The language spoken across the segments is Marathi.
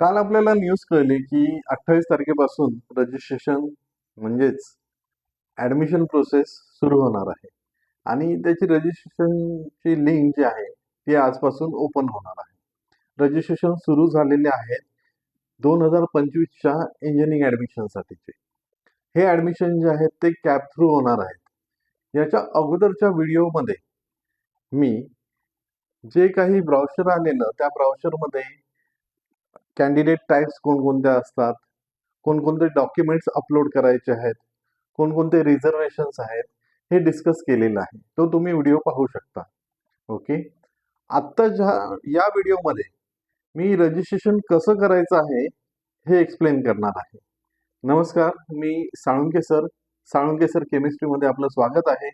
काल आपल्याला न्यूज कळली की अठ्ठावीस तारखेपासून रजिस्ट्रेशन म्हणजेच ॲडमिशन प्रोसेस सुरू होणार आहे. आणि त्याची रजिस्ट्रेशनची लिंक जी आहे ती आजपासून ओपन होणार आहे. रजिस्ट्रेशन सुरू झालेले आहेत दोन हजार पंचवीसच्या इंजिनिअरिंग ॲडमिशनसाठीचे हे ॲडमिशन जे आहेत ते कॅप थ्रू होणार आहेत. याच्या अगोदरच्या व्हिडिओमध्ये मी जे काही ब्राउशर आलेलं त्या ब्राउशरमध्ये कॅन्डिडेट टाईप्स कोणकोणत्या असतात? कोणकोणते डॉक्युमेंट्स अपलोड करायचे आहेत? कोणकोणते रिझर्वेशन्स आहेत? हे डिस्कस केलेलं आहे. तो तुम्ही व्हिडिओ पाहू शकता. ओके? आत्ता ज्या या व्हिडिओमध्ये मी रजिस्ट्रेशन कसं करायचं आहे हे एक्सप्लेन करणार आहे. नमस्कार मी साळुंके सर. साळुंके सर केमिस्ट्रीमध्ये आपलं स्वागत आहे.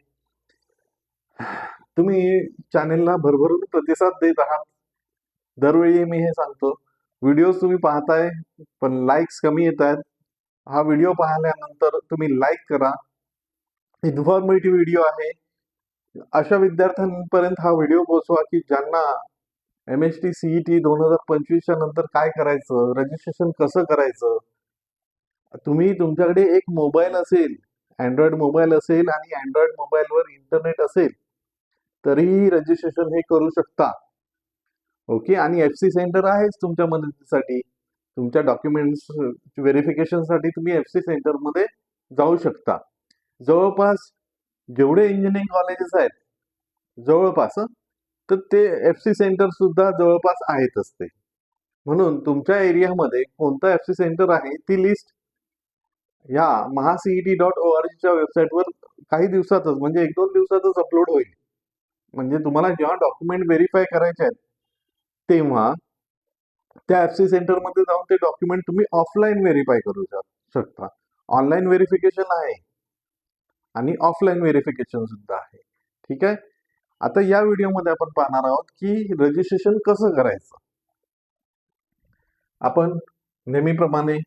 तुम्ही चॅनेलला भरभरून प्रतिसाद देत आहात. दरवेळी मी हे सांगतो. व्हिडिओज तुम्ही पाहताय पण लाईक्स कमी येत आहेत. हा व्हिडिओ पाहिल्यानंतर तुम्ही लाईक करा. इन्फॉर्मेटिव्ह व्हिडिओ आहे. अशा विद्यार्थ्यांपर्यंत हा व्हिडिओ पोहोचवा की ज्यांना M S T C E T दोन हजार पंचवीसच्या नंतर काय करायचं रजिस्ट्रेशन कसं करायचं? तुम्ही तुमच्याकडे एक मोबाईल असेल अँड्रॉइड मोबाईल असेल आणि अँड्रॉइड मोबाईलवर इंटरनेट असेल तरीही रजिस्ट्रेशन हे करू शकता. ओके आणि एफ सी सेंटर आहेच तुमच्या मदतीसाठी. तुमच्या डॉक्युमेंट्स व्हेरिफिकेशनसाठी तुम्ही एफ सी सेंटरमध्ये जाऊ शकता. जवळपास जेवढे इंजिनिअरिंग कॉलेजेस आहेत जवळपास तर ते एफ सी सेंटर सुद्धा जवळपास आहेतच ते. म्हणून तुमच्या एरियामध्ये कोणता एफ सी सेंटर आहे ती लिस्ट या महासीईटी डॉट ओ आर जीच्या वेबसाईटवर काही दिवसातच म्हणजे एक दोन दिवसातच अपलोड होईल. म्हणजे तुम्हाला जेव्हा डॉक्युमेंट व्हेरीफाय करायचे आहेत तेव्हा त्या एफ सी सेंटरमध्ये जाऊन ते डॉक्युमेंट तुम्ही ऑफलाईन व्हेरीफाय करू शकता. ऑनलाईन व्हेरिफिकेशन आहे. आणि ऑफलाईन व्हेरिफिकेशन सुद्धा आहे. ठीक आहे? आता या व्हिडिओमध्ये आपण पाहणार आहोत की रजिस्ट्रेशन कसं करायचं? आपण नेहमीप्रमाणे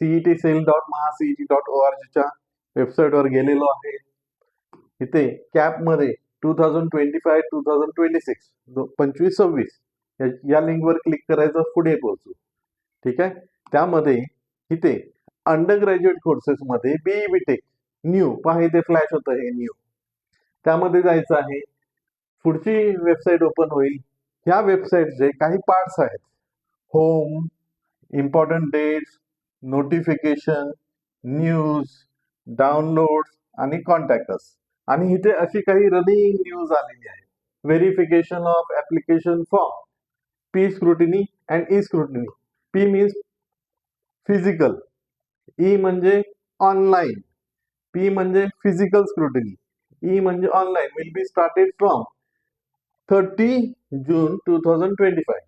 CET cell dot महासीईटी dot O R जीच्या वेबसाईटवर गेलेलो आहे. इथे कॅपमध्ये two thousand twenty five two thousand twenty six पंचवीस सव्वीस या- लिंकवर क्लिक करायचं पुढे पोहोचू. ठीक आहे? त्यामध्ये इथे अंडर ग्रॅज्युएट कोर्सेसमध्ये बीई बीटेक न्यू पहा इथे फ्लॅश होतं हे न्यू त्यामध्ये जायचं आहे. पुढची वेबसाईट ओपन होईल. ह्या वेबसाईटचे काही पार्ट्स आहेत. Home important dates notification news downloads आणि कॉन्टॅक्टस आणि इथे अशी काही रनिंग न्यूज आलेली आहे. Verification of application form P scrutiny and E scrutiny P means physical E म्हणजे ऑनलाईन पी म्हणजे फिजिकल स्क्रुटिनी ई म्हणजे online will be started from thirty June two thousand twenty five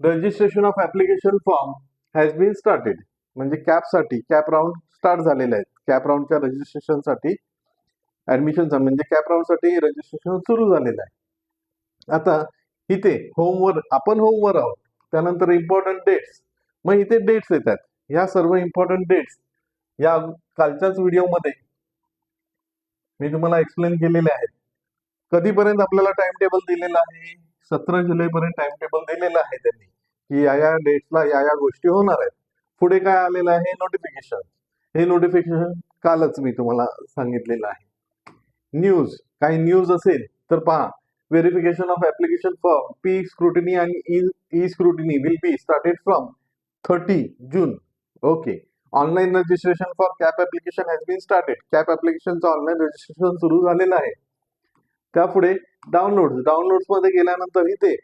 registration of application form has been started म्हणजे कॅपसाठी कॅप राऊंड स्टार्ट झालेले आहेत. कॅप राऊंडच्या रजिस्ट्रेशनसाठी ऍडमिशनचा म्हणजे कॅप राऊंडसाठी रजिस्ट्रेशन सुरू झालेलं आहे. आता इथे होमवर आपण होमवर आहोत. त्यानंतर इम्पॉर्टंट डेट्स मग इथे डेट्स येतात. ह्या सर्व इम्पॉर्टंट डेट्स या कालच्याच व्हिडिओमध्ये मी तुम्हाला एक्सप्लेन केलेले आहेत. कधीपर्यंत आपल्याला टाइम टेबल दिलेला आहे? सतरा जुलैपर्यंत टाइम टेबल दिलेलं आहे त्यांनी. की या या डेट्सला या या गोष्टी होणार आहेत. पुढे काय आलेलं आहे? नोटिफिकेशन हे नोटिफिकेशन कालच मी तुम्हाला सांगितलेलं आहे. न्यूज काही न्यूज असेल तर पहा. Verification of application form P scrutiny आणि E scrutiny will be started from thirty June okay online registration for CAP application has been started CAP ऍप्लिकेशनचं online registration सुरू झालेलं आहे. त्यापुढे डाउनलोड डाउनलोड्समध्ये गेल्यानंतर इथे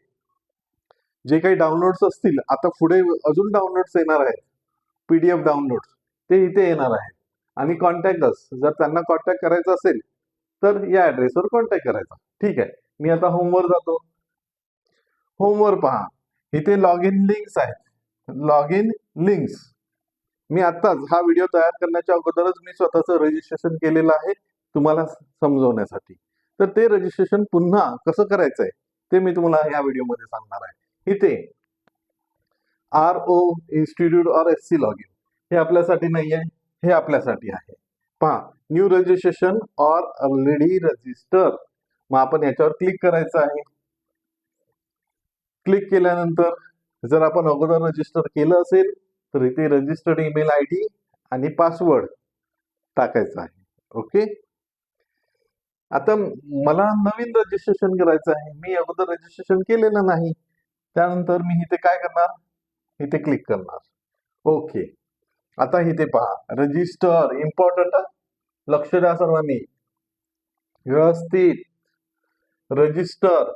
जे काही डाउनलोड्स असतील आता पुढे अजून डाउनलोड्स येणार आहेत. पीडीएफ डाउनलोड्स ते इथे येणार आहेत. आणि कॉन्टॅक्टच जर त्यांना कॉन्टॅक्ट करायचा असेल तर या ऍड्रेसवर कॉन्टॅक्ट करायचा. ठीक आहे. मी आता होमवर जातो. होमवर पहा. इथे लॉग इन लिंक्स आहेत. लॉग इन लिंक्स मी आत्ताच हा व्हिडिओ तयार करण्याच्या अगोदरच मी स्वतःचं रजिस्ट्रेशन केलेलं आहे तुम्हाला समजवण्यासाठी. तर ते रजिस्ट्रेशन पुन्हा कसं करायचंय? ते मी तुम्हाला या व्हिडिओमध्ये सांगणार आहे. इथे R O institute or S C log in हे आपल्यासाठी नाही आहे हे आपल्यासाठी आहे. पहा. New registration or already register मग आपण याच्यावर क्लिक करायचं आहे. क्लिक केल्यानंतर जर आपण अगोदर रजिस्टर केलं असेल तर इथे रजिस्टर्ड ईमेल आय डी आणि पासवर्ड टाकायचा आहे. ओके आता मला नवीन रजिस्ट्रेशन करायचं आहे. मी अगोदर रजिस्ट्रेशन केलेलं नाही. त्यानंतर मी इथे काय करणार? इथे क्लिक करणार. ओके आता इथे पहा. रजिस्टर इम्पॉर्टंट लक्ष द्या सर्वांनी. व्यवस्थित. रजिस्टर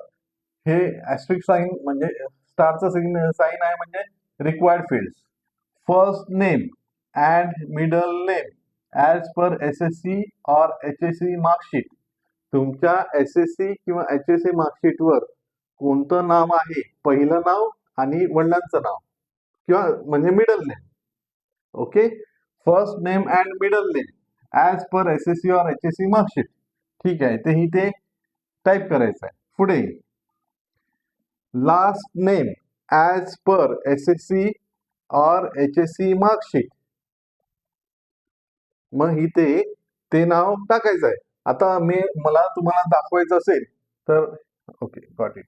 हे ऍस्ट्रिक साईन म्हणजे स्टारचं साईन साईन आहे म्हणजे required field first name and middle name as per S S C or H S C marksheet तुमच्या एस एस सी किंवा एच एस सी मार्कशीटवर कोणतं नाव आहे? पहिलं नाव आणि वडिलांचं नाव. किंवा म्हणजे middle name okay first name and middle name as per S S C or H S C marksheet ठीक आहे. ते इथे टाईप करायचं आहे पुढे. Last name as per S S C or H S C marksheet मग इथे ते नाव टाकायचं आहे आता मी मला तुम्हाला दाखवायचं असेल तर ओके गॉट इट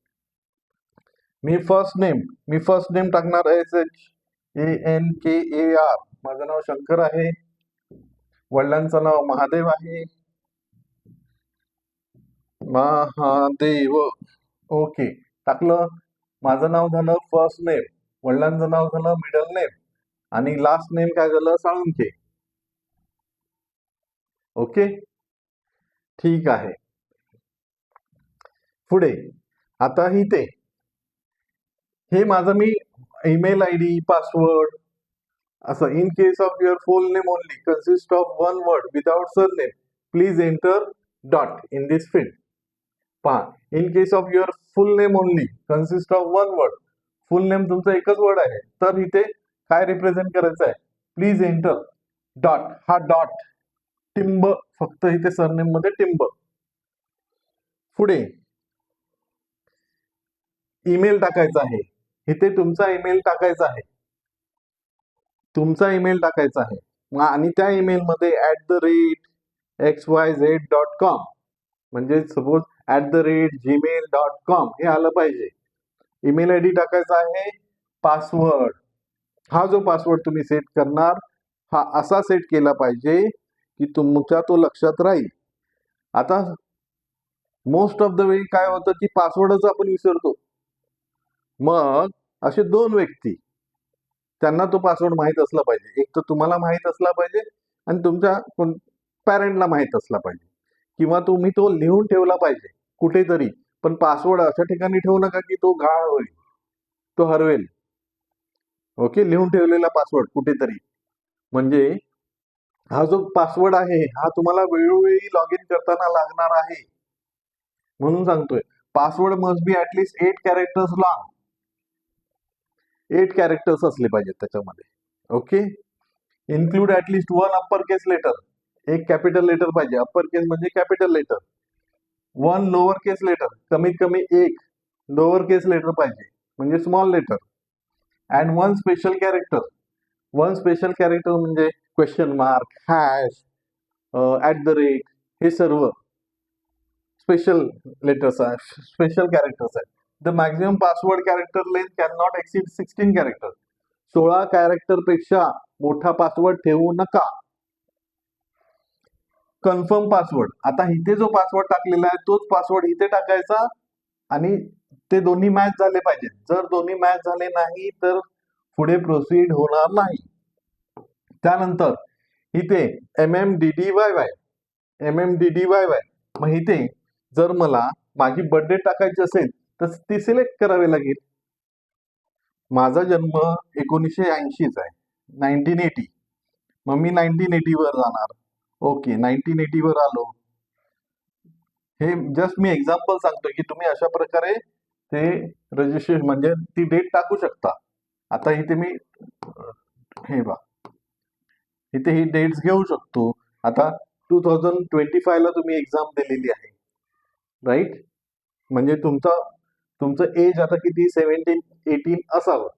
मी फर्स्ट नेम मी फर्स्ट नेम टाकणार S H A N K A R माझं नाव शंकर आहे. वडिलांचं नाव महादेव आहे. महादेव. ओके. टाकलं. माझं नाव झालं फर्स्ट नेम वडिलांचं नाव झालं मिडल नेम आणि लास्ट नेम काय झालं? साळुंखे. ओके? ठीक आहे. पुढे. आता ते. हे माझं मी ईमेल आय डी पासवर्ड असं in case of your full name only consist of one word without surname please enter dot in this field पहा in case of your full name only consist of one word full name तुमचं एकच वर्ड आहे तर इथे काय रिप्रेझेंट करायचं आहे? प्लीज एंटर डॉट हा डॉट टिंब फक्त इथे सरनेममध्ये टिंब. पुढे ईमेल टाकायचा आहे. इथे तुमचा ईमेल टाकायचा आहे. तुमचा ईमेल टाकायचा आहे. आणि त्या ईमेल मध्ये at the rate X Y Z dot com म्हणजे suppose at the rate Gmail dot com हे आलं पाहिजे. ईमेल आय डी टाकायचा आहे पासवर्ड हा जो पासवर्ड तुम्ही सेट करणार हा असा सेट केला पाहिजे की तुमच्या तो लक्षात राहील. आता मोस्ट ऑफ द वेळी काय होतं की पासवर्डच आपण विसरतो. मग असे दोन व्यक्ती त्यांना तो पासवर्ड माहीत असला पाहिजे. एक तर तुम्हाला माहीत असला पाहिजे आणि तुमच्या कोण पॅरेंटला माहीत असला पाहिजे. किंवा तुम्ही तो लिहून ठेवला पाहिजे. कुठेतरी. पण पासवर्ड अशा ठिकाणी ठेवू नका की तो गाळ होईल. तो हरवेल. ओके लिहून ठेवलेला पासवर्ड कुठेतरी. म्हणजे हा जो पासवर्ड आहे हा तुम्हाला वेळोवेळी लॉग इन करताना लागणार आहे. म्हणून सांगतोय. Password must be at least eight characters long eight characters असले पाहिजेत त्याच्यामध्ये. Okay include at least one upper case letter एक कॅपिटल लेटर पाहिजे. अप्पर केस म्हणजे capital letter one lower case letter कमीत कमी एक. लोअर केस लेटर पाहिजे. म्हणजे small letter and one special character one special character म्हणजे question mark hash at the rate हे सर्व. स्पेशल लेटर्स आहे स्पेशल कॅरेक्टर्स आहेत. The maximum password character length can not exceed sixteen character सोळा कॅरेक्टर पेक्षा मोठा पासवर्ड ठेवू नका. कन्फर्म पासवर्ड आता इथे जो पासवर्ड टाकलेला आहे तोच पासवर्ड इथे टाकायचा आणि ते दोन्ही मॅच झाले पाहिजेत. जर दोन्ही मॅच झाले नाही तर पुढे प्रोसीड होणार नाही. त्यानंतर इथे M M D D Y Y M M D D Y Y मग इथे जर मला माझी बर्थडे टाकायची असेल तर ती सिलेक्ट करावी लागेल. माझा जन्म एकोणीसशे ऐंशीच आहे नाईन्टीन एटी मग मी नाईन्टीन एटीवर जाणार. ओके नाईन्टीन एटीवर आलो. हे जस्ट मी एक्झाम्पल सांगतो की तुम्ही अशा प्रकारे ते रजिस्ट्रेशन म्हणजे ती डेट टाकू शकता. आता इथे मी हे बा इथे ही डेट्स घेऊ शकतो. आता टू थाउजंड ट्वेंटी फायला तुम्ही एक्झाम दिलेली आहे. राईट म्हणजे तुमचा तुमचं एज आता किती? सेव्हन्टीन एटीन असावं.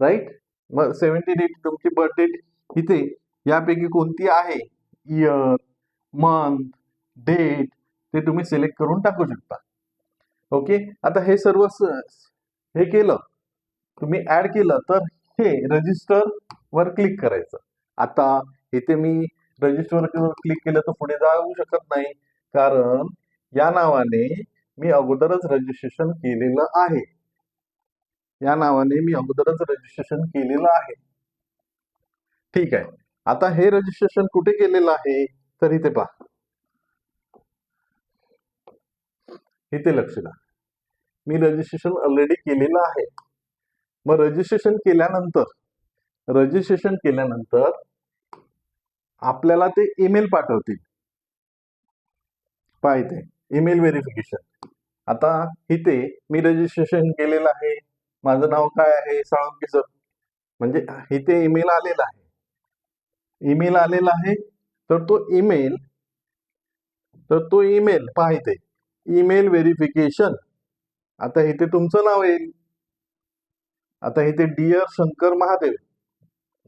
राईट मग सेव्हन्टीन एटी तुमची बर्थ डेट इथे यापैकी कोणती आहे? इयर मंथ डेट ते तुम्ही सिलेक्ट करून टाकू शकता. ओके आता हे सर्व हे केलं तुम्ही ऍड केलं तर हे रजिस्टर वर क्लिक करायचं. आता इथे मी रजिस्टर क्लिक केलं तर पुढे जाऊ शकत नाही. कारण या नावाने मी अगोदरच रजिस्ट्रेशन केलेलं आहे. या नावाने मी अगोदरच रजिस्ट्रेशन केलेलं आहे. ठीक आहे. आता हे रजिस्ट्रेशन कुठे केलेलं आहे? तर इथे पहा. इथे लक्ष द्या. मी रजिस्ट्रेशन ऑलरेडी केलेलं आहे. मग रजिस्ट्रेशन केल्यानंतर रजिस्ट्रेशन केल्यानंतर आपल्याला ते ईमेल पाठवतील. पहा इथे ईमेल व्हेरिफिकेशन आता इथे मी रजिस्ट्रेशन केलेलं आहे. माझं नाव काय आहे? साळुंके सर म्हणजे इथे ईमेल आलेला आहे. ईमेल आलेला आहे. तर तो ईमेल तर तो ईमेल पाहिजे ईमेल व्हेरिफिकेशन. आता इथे तुमचं नाव येईल. आता इथे डिअर शंकर महादेव.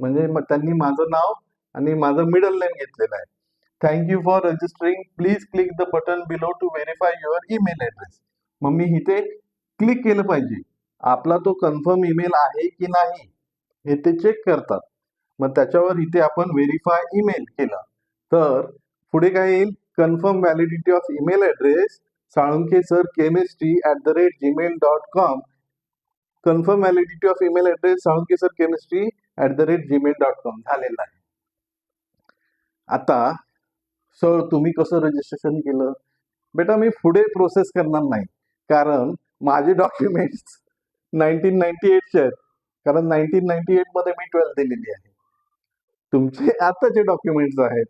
म्हणजे मग त्यांनी माझं नाव आणि माझं मिडल नेम घेतलेलं आहे. Thank you for registering please click the button below to verify your email address मग मी इथे क्लिक केलं पाहिजे. आपला तो कन्फर्म ईमेल आहे की नाही हे ते चेक करतात. मग त्याच्यावर इथे आपण व्हेरीफाय ईमेल केलं. तर पुढे काय येईल? Confirm validity of email address Salunke sir chemistry at the rate Gmail dot com confirm validity of email address Salunke sir chemistry at the rate Gmail dot com झालेला आहे. आता सर तुम्ही कसं रजिस्ट्रेशन केलं? बेटा मी पुढे प्रोसेस करणार नाही. कारण माझे डॉक्युमेंट्स नाईन्टीन नाईन्टी एटचे आहेत. कारण नाईन्टीन नाईन्टी एटमध्ये मी ट्वेल्थ दिलेली आहे. तुमचे आताचे डॉक्युमेंट्स आहेत.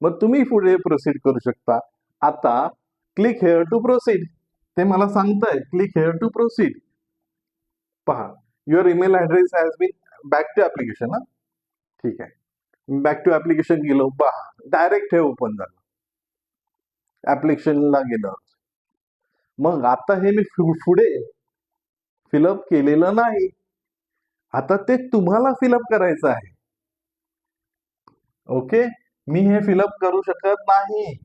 मग तुम्ही पुढे प्रोसीड करू शकता. आता क्लिक हेअर टू प्रोसीड ते मला सांगताय क्लिक हेअर टू प्रोसीड पहा your email address has been back to application हा? ठीक आहे. बॅक टू ऍप्लिकेशन गेलो. पहा डायरेक्ट हे ओपन झालं. ऍप्लिकेशनला गेलं. मग आता हे मी फु- पुढे फिलअप केलेलं नाही. आता ते तुम्हाला फिलअप करायचं आहे. ओके? मी हे फिलअप करू शकत नाही.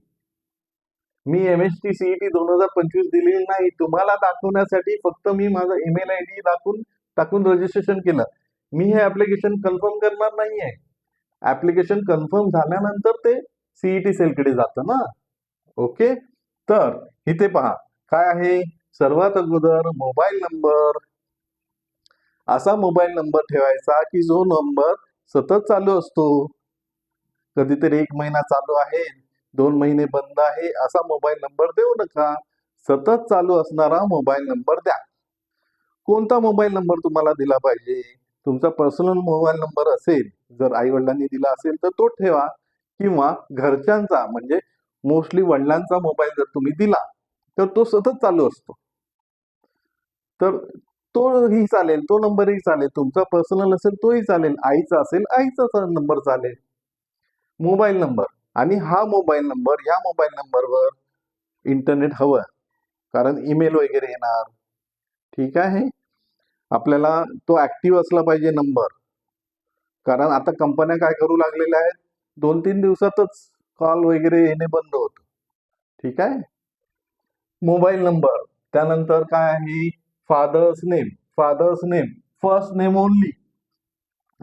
मी एम एस टी सीईटी दोन हजार पंचवीस दिलेली नाही. तुम्हाला दाखवण्यासाठी फक्त मी माझा ईमेल आय डी दाखवून टाकून रजिस्ट्रेशन केलं. मी हे ऍप्लिकेशन कन्फर्म करणार नाही आहे ऍप्लिकेशन कन्फर्म झाल्यानंतर ते सीईटी सेलकडे जातं ना. ओके? तर इथे पहा. काय आहे? सर्वात अगोदर मोबाईल नंबर. असा मोबाईल नंबर ठेवायचा की जो नंबर सतत चालू असतो. कधीतरी एक महिना चालू आहे दोन महिने बंद आहे असा मोबाईल नंबर देऊ नका. सतत चालू असणारा मोबाईल नंबर द्या. कोणता मोबाईल नंबर तुम्हाला दिला पाहिजे? तुमचा पर्सनल मोबाईल नंबर असेल जर आई वडिलांनी दिला असेल तर तो ठेवा. किंवा घरच्यांचा म्हणजे मोस्टली वडिलांचा मोबाईल जर तुम्ही दिला तर तो सतत चालू असतो. तर तोही चालेल तो नंबरही चालेल तुमचा पर्सनल असेल तोही चालेल आईचा असेल आईचा नंबर चालेल. Mobile number. आणि हा मोबाईल नंबर या मोबाईल नंबरवर इंटरनेट हवं. कारण ईमेल वगैरे येणार. ठीक आहे? आपल्याला तो ऍक्टिव्ह असला पाहिजे नंबर. कारण आता कंपन्या काय करू लागलेल्या आहेत? दोन तीन दिवसातच कॉल वगैरे येणे बंद होतं. ठीक आहे? Mobile number. त्यानंतर काय आहे? Father's name. Father's name. First name only.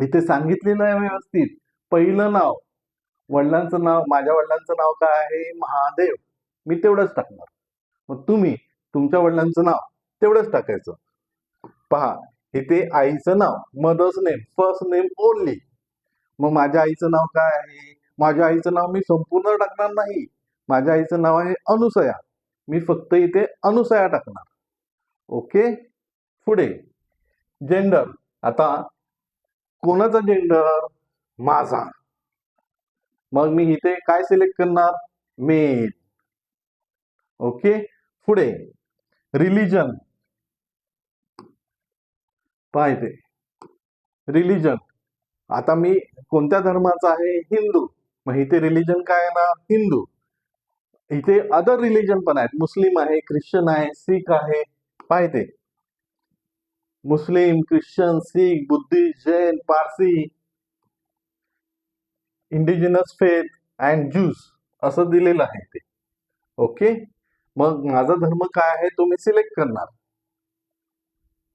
इथे सांगितलेलं आहे व्यवस्थित. पहिलं नाव. वडिलांचं नाव माझ्या वडिलांचं नाव काय आहे? महादेव. मी तेवढंच टाकणार. मग तुम्ही तुमच्या वडिलांचं नाव तेवढंच टाकायचं. पहा इथे आईचं नाव mother's name first name only मग माझ्या आईचं नाव काय आहे? माझ्या आईचं नाव मी संपूर्ण टाकणार नाही. माझ्या आईचं नाव आहे अनुसया. मी फक्त इथे अनुसया टाकणार. ओके? पुढे. जेंडर आता कोणाचा जेंडर माझा. मग मी इथे काय सिलेक्ट करणार? मेल ओके पुढे. रिलिजन पाहिजे रिलिजन आता मी कोणत्या धर्माचा आहे? हिंदू. मग इथे रिलिजन काय आहे ना? हिंदू. इथे अदर रिलिजन पण आहेत. मुस्लिम आहे ख्रिश्चन आहे सिख आहे. पाहिजे Muslim Christian Sikh Buddhist Jain Parsi. Indigenous faith and Jews असं दिलेलं आहे ते. ओके मग माझा धर्म काय आहे तो मी सिलेक्ट करणार.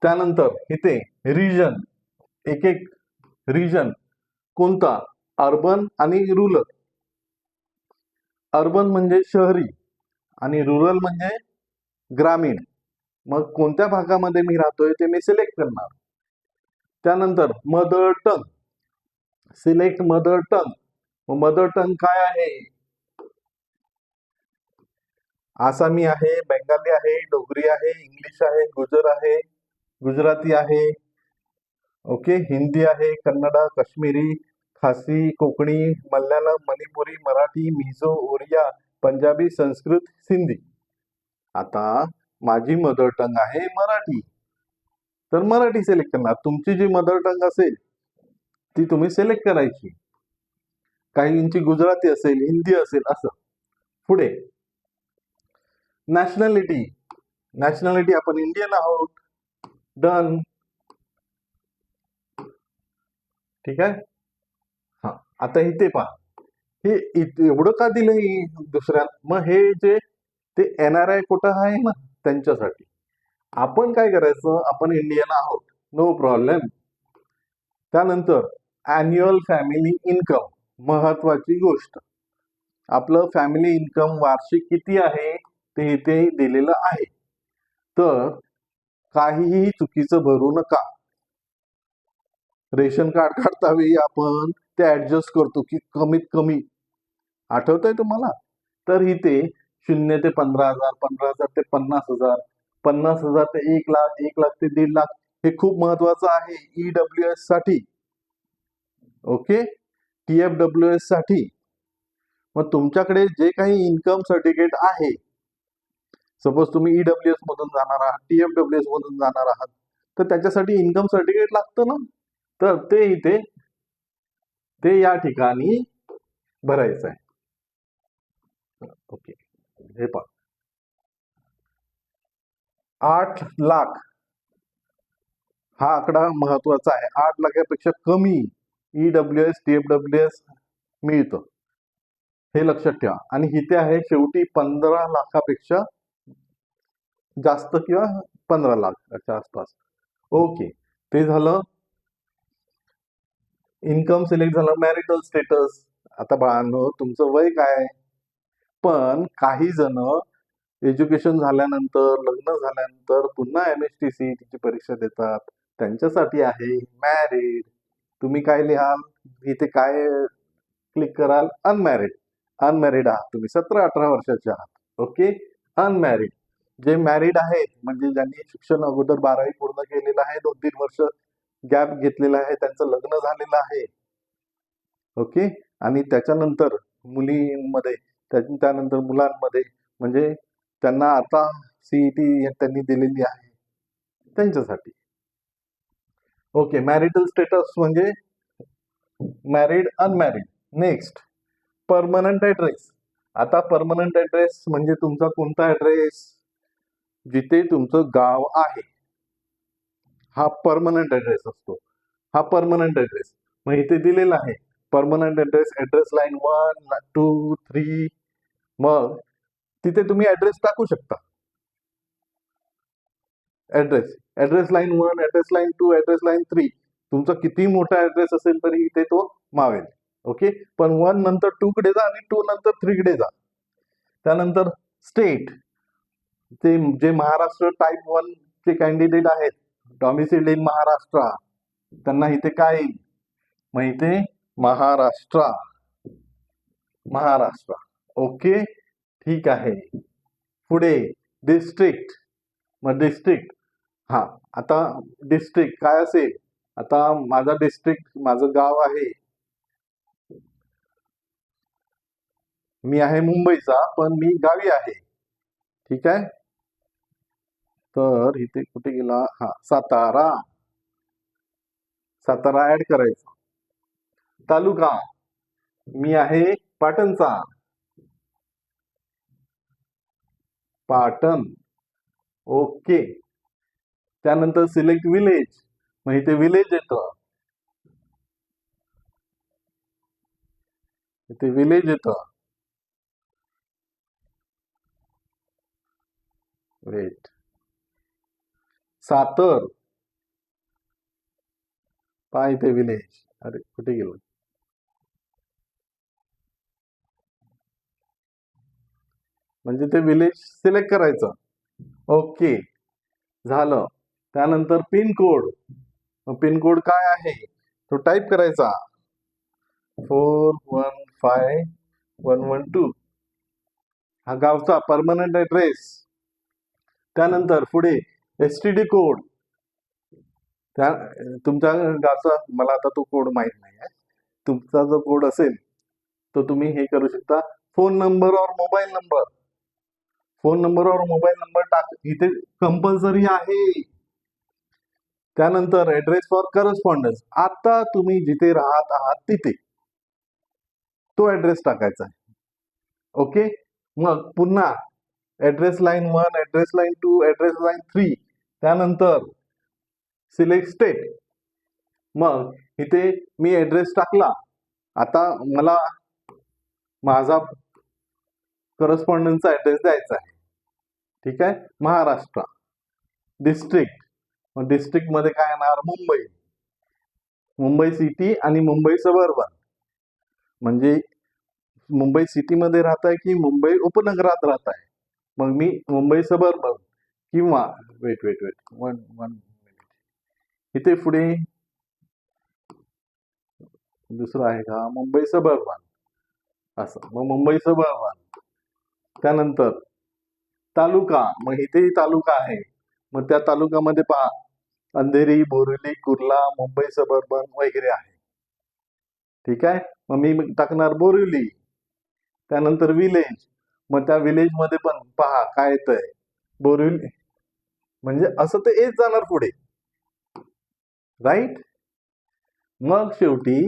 त्यानंतर इथे रिजन एक एक रिजन कोणता? अर्बन आणि रुरल अर्बन म्हणजे शहरी आणि रुरल म्हणजे ग्रामीण. मग कोणत्या भागामध्ये मी राहतोय ते मी सिलेक्ट करणार. त्यानंतर mother tongue select mother tongue mother tongue काय आहे? आसामी आहे बंगाली आहे डोगरी आहे इंग्लिश आहे गुजर आहे गुजराती आहे ओके? हिंदी आहे कन्नडा काश्मीरी खासी कोकणी मल्याळम मणिपुरी मराठी मिझो ओरिया पंजाबी संस्कृत सिंधी. आता माझी मदर टंग आहे मराठी. तर मराठी सिलेक्ट करणार. तुमची जी मदर टंग असेल ती तुम्ही सिलेक्ट करायची. काहींची गुजराती असेल हिंदी असेल असं. पुढे. नॅशनॅलिटी नॅशनॅलिटी आपण इंडियन आहोत. डन ठीक आहे? हा. आता इथे पहा. हे एवढं का दिलं हे दुसऱ्या मग हे जे ते एन आर आय कोटा आहे ना त्यांच्यासाठी. आपण काय करायचं? आपण इंडियन आहोत. नो प्रॉब्लेम त्यानंतर अॅन्युअल फॅमिली इन्कम महत्वाची गोष्ट. आपलं फॅमिली इन्कम वार्षिक किती आहे ते इथे दिलेलं आहे. तर काहीही चुकीचं भरू नका. रेशन कार्ड काढतावेळी आपण ते ऍडजस्ट करतो की कमीत कमी. आठवत आहे तुम्हाला? तर इथे शून्य ते पंधरा हजार पंधरा हजार ते पन्नास हजार पन्नास हजार ते एक लाख एक लाख ते दीड लाख हे खूप महत्वाचं आहे ई डब्ल्यू एससाठी. ओके टी एफ डब्ल्यू एससाठी. मग तुमच्याकडे जे काही इन्कम सर्टिफिकेट आहे सपोज तुम्ही ई डब्ल्यू एस मधून जाणार आहात टी एफ डब्ल्यू एस मधून जाणार आहात तर त्याच्यासाठी इन्कम सर्टिफिकेट लागतं ना? तर ते इथे ते या ठिकाणी भरायचं आहे ओके. हे पहा. आठ लाख हा आकडा महत्त्वाचा आहे. आठ लाखापेक्षा कमी E W S T F W S मिळतं. हे लक्षात ठेवा. आणि इथे आहे शेवटी पंधरा लाखापेक्षा जास्त किंवा पंधरा लाखाच्या आसपास. ओके. ते झालं. इन्कम सिलेक्ट झालं. Marital status. आता बाळांनो तुमचं वय काय पण काही जण एज्युकेशन झाल्यानंतर लग्न झाल्यानंतर पुन्हा एम एस टी सी ची परीक्षा देतात. त्यांच्यासाठी आहे मॅरिड. तुम्ही काय लिहाल इथे काय क्लिक कराल? अनमॅरिड अनमॅरिड आहात तुम्ही. सतरा अठरा वर्षाचे आहात. ओके अनमॅरिड जे मॅरिड आहेत म्हणजे ज्यांनी शिक्षण अगोदर बारावी पूर्ण केलेलं आहे दोन तीन वर्ष गॅप घेतलेला आहे त्यांचं लग्न झालेलं आहे. ओके आणि त्याच्यानंतर मुलींमध्ये त्या- त्यानंतर मुलांमध्ये म्हणजे त्यांना आता सीईटी त्यांनी दिलेली आहे. त्यांच्यासाठी. ओके मॅरिटल स्टेटस म्हणजे married unmarried next permanent address आता परमनंट ऍड्रेस म्हणजे तुमचा कोणता ऍड्रेस जिथे तुमचं गाव आहे. हा परमनंट ऍड्रेस असतो. हा परमनंट ऍड्रेस मग इथे दिलेला आहे. Permanent address address line one two three मग तिथे तुम्ही ऍड्रेस टाकू शकता. Address address line one address line two address line three. तुमचा किती मोठा ऍड्रेस असेल तरी इथे तो मावेल. ओके? पण वन नंतर टू कडे जा आणि टू नंतर थ्री कडे जा. त्यानंतर स्टेट. ते जे महाराष्ट्र टाईप वन चे कॅन्डिडेट आहेत डॉमिसिल इन महाराष्ट्र त्यांना इथे काय येईल? मग इथे महाराष्ट्र. महाराष्ट्र. ओके? ठीक आहे. पुढे डिस्ट्रिक्ट मग डिस्ट्रिक्ट हा आता डिस्ट्रिक्ट काय असेल? आता माझा डिस्ट्रिक्ट माझं गाव आहे. मी आहे मुंबईचा पण मी गावी आहे. ठीक आहे? तर इथे कुठे गेला? हा सातारा. सातारा ऍड करायचा. तालुका. मी आहे पाटणचा. पाटण. ओके. त्यानंतर सिलेक्ट विलेज. मग इथे विलेज येतं. इथे विलेज येतं. वेट सातर. पाय इथे विलेज. अरे कुठे गेलो? म्हणजे ते विलेज सिलेक्ट करायचं. ओके. झालं. त्यानंतर पिन कोड. पिन कोड काय आहे? तो टाईप करायचा. Four one five one one two. हा गावचा परमनंट ऍड्रेस. त्यानंतर पुढे एस टी डी कोड. त्या तुमच्या गावचा मला आता तो कोड माहीत नाही आहे. तुमचा जो कोड असेल तो तुम्ही हे करू शकता. फोन नंबर और मोबाईल नंबर. फोन नंबर और मोबाईल नंबर टाक इथे कंपल्सरी आहे. त्यानंतर ऍड्रेस फॉर करस्पॉन्डन्स आता तुम्ही जिथे राहत आहात तिथे. तो ऍड्रेस टाकायचा आहे. ओके मग पुन्हा address line one address line two address line three त्यानंतर सिलेक्ट स्टेट मग इथे मी ऍड्रेस टाकला. आता मला माझा करस्पॉन्डन्सचा ऍड्रेस द्यायचा आहे. ठीक आहे? महाराष्ट्र. डिस्ट्रिक्ट मग डिस्ट्रिक्टमध्ये काय येणार? मुंबई. मुंबई सिटी आणि मुंबई सबर्बन म्हणजे मुंबई सिटीमध्ये राहत आहे की मुंबई उपनगरात राहत आहे मग मी मुंबई सबर्बन किंवा wait wait wait one one minute इथे पुढे दुसरं आहे का? मुंबई सबर्बन असं. मग मुंबई सबर्बन त्यानंतर तालुका. मग इथेही तालुका आहे. मग त्या तालुक्यामध्ये पहा. अंधेरी बोरिवली कुर्ला मुंबई सबर्बन वगैरे आहे. ठीक आहे? मग मी टाकणार बोरिवली त्यानंतर विलेज मग त्या विलेजमध्ये पण पहा काय येतंय. बोरिवली म्हणजे असं ते येत जाणार पुढे. राईट मग शेवटी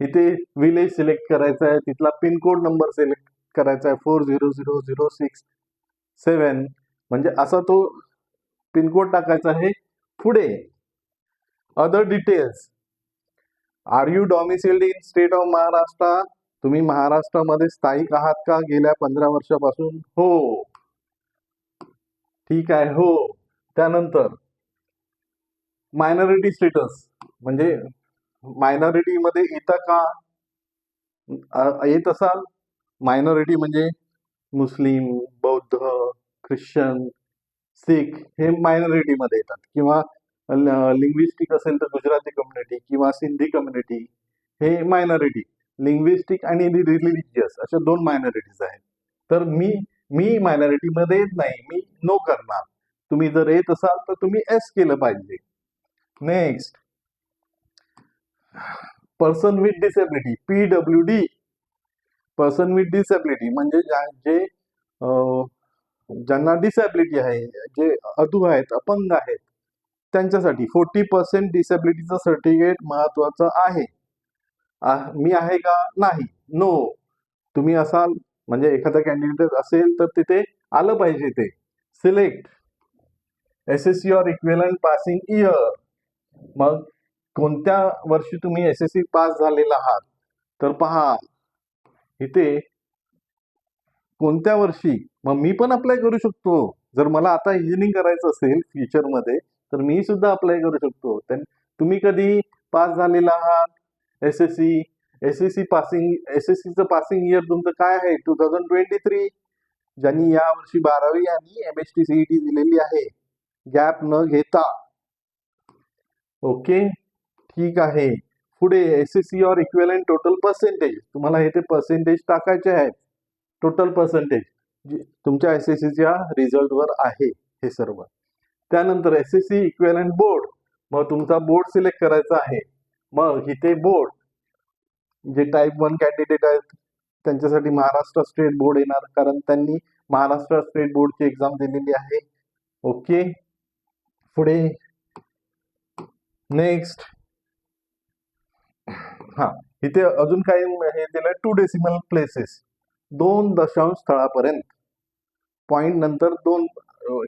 इथे विलेज सिलेक्ट करायचा आहे. तिथला पिनकोड नंबर सिलेक्ट करायचा आहे. Four zero zero zero six seven म्हणजे असा तो पिनकोड टाकायचा आहे. पुढे other details are you domiciled in state of Maharashtra तुम्ही महाराष्ट्रामध्ये स्थायिक आहात का गेल्या पंधरा वर्षापासून? हो. ठीक आहे हो. त्यानंतर मायनॉरिटी स्टेटस म्हणजे मायनॉरिटी मध्ये येतं का? येत असाल? मायनॉरिटी म्हणजे मुस्लिम बौद्ध ख्रिश्चन सिख हे मायनॉरिटी मध्ये येतात. किंवा लिंग्विस्टिक असेल तर गुजराती कम्युनिटी किंवा सिंधी कम्युनिटी हे मायनॉरिटी लिंग्विस्टिक आणि रिलिजियस अशा दोन मायनॉरिटीज आहेत. तर मी मी मायनॉरिटी मध्ये येत नाही. मी नो करणार. तुम्ही जर येत असाल तर तुम्ही एस केलं पाहिजे. Next person with disability P W D person with disability म्हणजे जे ज्यांना डिसॅबिलिटी आहे जे अधू आहेत अपंग आहेत त्यांच्यासाठी फोर्टी पर्सेंट डिसेबिलिटीचं सर्टिफिकेट महत्वाचं आहे. मी आहे का? नाही. नो तुम्ही असाल म्हणजे एखादा कॅन्डिडेट असेल तर तिथे आलं पाहिजे ते. Select S S C or equivalent passing year मग कोणत्या वर्षी तुम्ही एस एस सी पास झालेला आहात? तर पहा इथे कोणत्या वर्षी मग मी पण अप्लाय करू शकतो. जर मला आता इंजिनिअरिंग करायचं असेल फ्युचरमध्ये तर मी सुद्धा अप्लाय करू शकतो. तुम्ही कधी पास झालेला आहात? S S C S S C passing S S सीचं पासिंग इयर तुमचं काय आहे? टू थाउजंड ट्वेंटी थ्री ज्यांनी यावर्षी बारावी आणि एम एस टी सीईटी दिलेली आहे. गॅप न घेता. ओके ठीक आहे. पुढे S S C or equivalent total percentage तुम्हाला हे ते पर्सेंटेज टाकायचे आहेत. टोटल पर्सेंटेज तुमच्या एस एस सीच्या रिझल्टवर आहे हे सर्व. त्यानंतर S S C equivalent board मग तुमचा बोर्ड सिलेक्ट करायचा आहे. मग इथे बोर्ड जे टाईप वन कॅन्डिडेट आहेत त्यांच्यासाठी महाराष्ट्र स्टेट बोर्ड येणार. कारण त्यांनी महाराष्ट्र स्टेट बोर्डची एक्झाम दिलेली आहे. ओके पुढे. नेक्स्ट हा. इथे अजून काही हे दिलं टू डेसिमल प्लेसेस दोन दशांश स्थळापर्यंत. पॉईंट नंतर दोन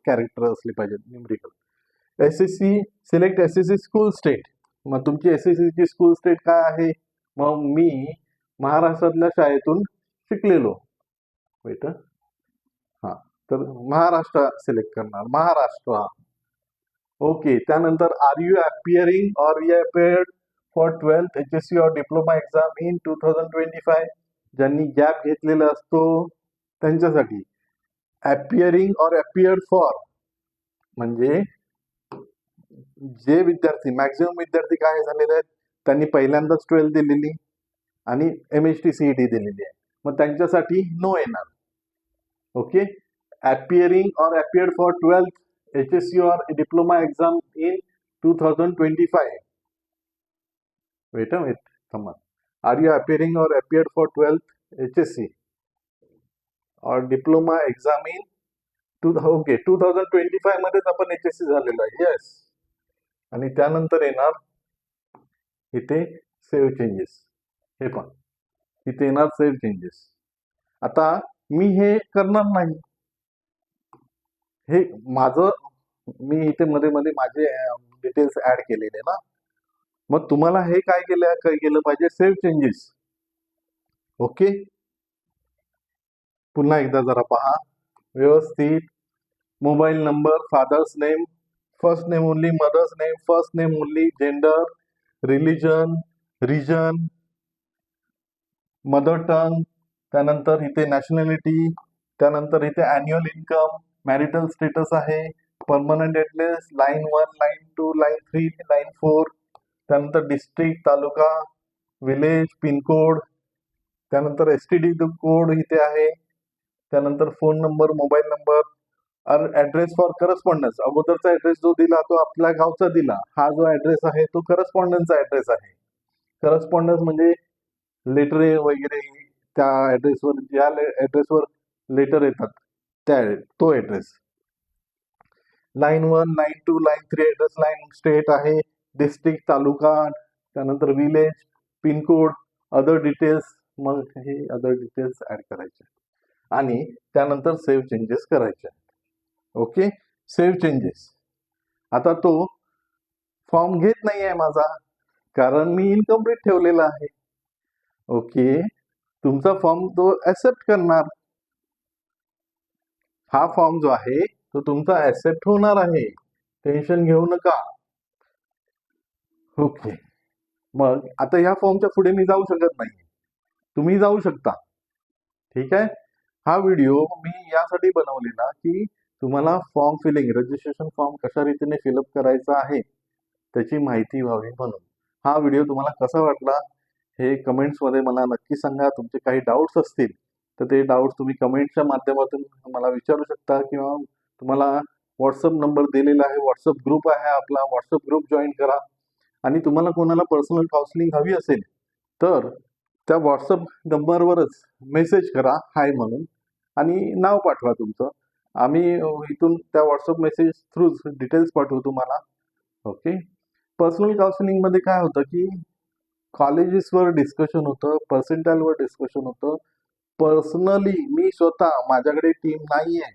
कॅरेक्टर असले पाहिजेत numerical S S C select S S C school state मग तुमची एस एस सीची स्कूल स्टेट काय आहे? मग मी महाराष्ट्रातल्या शाळेतून शिकलेलो. वेट हां. तर महाराष्ट्र सिलेक्ट करणार. महाराष्ट्र. ओके त्यानंतर are you appearing or you appeared for twelfth H S C or diploma exam in two thousand twenty five ज्यांनी गॅप घेतलेला असतो त्यांच्यासाठी. अपिअरिंग ऑर अपिअर्ड फॉर म्हणजे जे विद्यार्थी मॅक्झिमम विद्यार्थी काय झालेले आहेत त्यांनी पहिल्यांदाच ट्वेल्थ दिलेली आणि M H T C E T दिलेली आहे. मग त्यांच्यासाठी नो येणार. Okay appearing or appeared for twelfth H S C or diploma exam in two thousand twenty five wait wait थांबा are you appearing or appeared for twelfth H S C or diploma exam in two okay two thousand twenty five मध्येच आपण एच एस सी झालेलो आहे. येस आणि त्यानंतर येणार इथे सेव्ह चेंजेस हे पण इथे येणार सेव्ह चेंजेस आता मी हे करणार नाही. हे माझं मी इथे मध्ये मध्ये माझे डिटेल्स ऍड केलेले ना. मग तुम्हाला हे काय केलं काय केलं पाहिजे? सेव्ह चेंजेस ओके पुन्हा एकदा जरा पहा. व्यवस्थित. Mobile number father's name first name only mother's name first name only gender religion region mother tongue त्यानंतर इथे नॅशनॅलिटी त्यानंतर इथे अॅन्युअल इन्कम मॅरिटल स्टेटस आहे permanent address line one line two line three line four त्यानंतर district taluka village pin code त्यानंतर एस टी डी कोड इथे आहे. त्यानंतर phone number mobile number address for correspondence अगोदरचा ऍड्रेस जो दिला तो आपल्या गावचा दिला. हा जो ऍड्रेस आहे तो करस्पॉन्डन्सचा ऍड्रेस आहे. करस्पॉन्डन्स म्हणजे लेटर वगैरे त्या ऍड्रेसवर ज्या ऍड्रेसवर लेटर येतात त्या तो address line one line two line three address line state आहे डिस्ट्रिक्ट तालुका त्यानंतर विलेज पिनकोड अदर डिटेल्स मग हे अदर डिटेल्स ॲड करायचे. आणि त्यानंतर सेव्ह चेंजेस करायचे. ओके सेव्ह चेंजेस आता तो फॉर्म घेत नाही आहे माझा कारण मी इनकम्प्लीट ठेवलेला आहे. ओके तुमचा फॉर्म तो ऍक्सेप्ट करणार. हा फॉर्म जो आहे तो तुमचा ऍक्सेप्ट होणार आहे. टेन्शन घेऊ नका. ओके मग आता ह्या फॉर्मच्या पुढे मी जाऊ शकत नाही तुम्ही जाऊ शकता. ठीक आहे? हा व्हिडिओ मी यासाठी बनवलेला की तुम्हाला फॉर्म फिलिंग रजिस्ट्रेशन फॉर्म कशा रीतीने फिलअप करायचा आहे त्याची माहिती व्हावी म्हणून. हा व्हिडिओ तुम्हाला कसा वाटला हे कमेंट्समध्ये मला नक्की सांगा. तुमचे काही डाऊट्स असतील तर ते डाऊट्स तुम्ही कमेंटच्या माध्यमातून मला विचारू शकता किंवा तुम्हाला व्हॉट्सअप नंबर दिलेला आहे. व्हॉट्सअप ग्रुप आहे आपला. व्हॉट्सअप ग्रुप जॉईन करा. आणि तुम्हाला कोणाला पर्सनल काउन्सिलिंग हवी असेल तर त्या व्हॉट्सअप नंबरवरच मेसेज करा. हाय म्हणून. आणि नाव पाठवा तुमचं. आम्ही इथून त्या व्हॉट्सअप मेसेज थ्रू डिटेल्स पाठवू तुम्हाला. ओके पर्सनल काउन्सिलिंगमध्ये काय होतं की कॉलेजेसवर डिस्कशन होतं पर्सेंटाईलवर डिस्कशन होतं. पर्सनली मी स्वतः माझ्याकडे टीम नाही आहे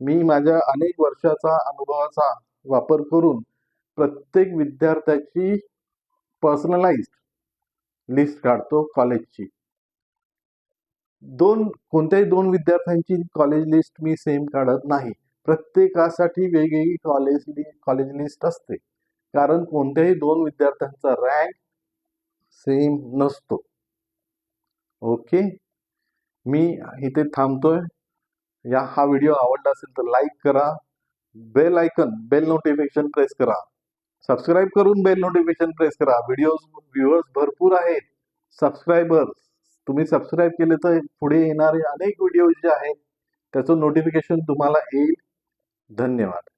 मी माझ्या अनेक वर्षाचा अनुभवाचा वापर करून प्रत्येक विद्यार्थ्याची पर्सनलाइज्ड लिस्ट काढतो कॉलेजची दोन कोणत्याही दोन विद्यार्थ्यांची कॉलेज लिस्ट मी सेम काढत नाही. प्रत्येकासाठी वेगवेगळी कॉलेज कॉलेज लिस्ट असते. कारण कोणत्याही दोन विद्यार्थ्यांचा रँक सेम नसतो. ओके मी इथे थांबतोय. या हा व्हिडिओ आवडला असेल तर लाईक करा. Bell icon bell notification press करा. सबस्क्राईब करून बेल नोटिफिकेशन प्रेस करा. व्हिडिओ व्ह्युअर्स भरपूर आहेत. सबस्क्रायबर्स तुम्ही सबस्क्राईब केले तर पुढे येणारे अनेक व्हिडिओज जे आहेत त्याचं नोटिफिकेशन तुम्हाला येईल. धन्यवाद.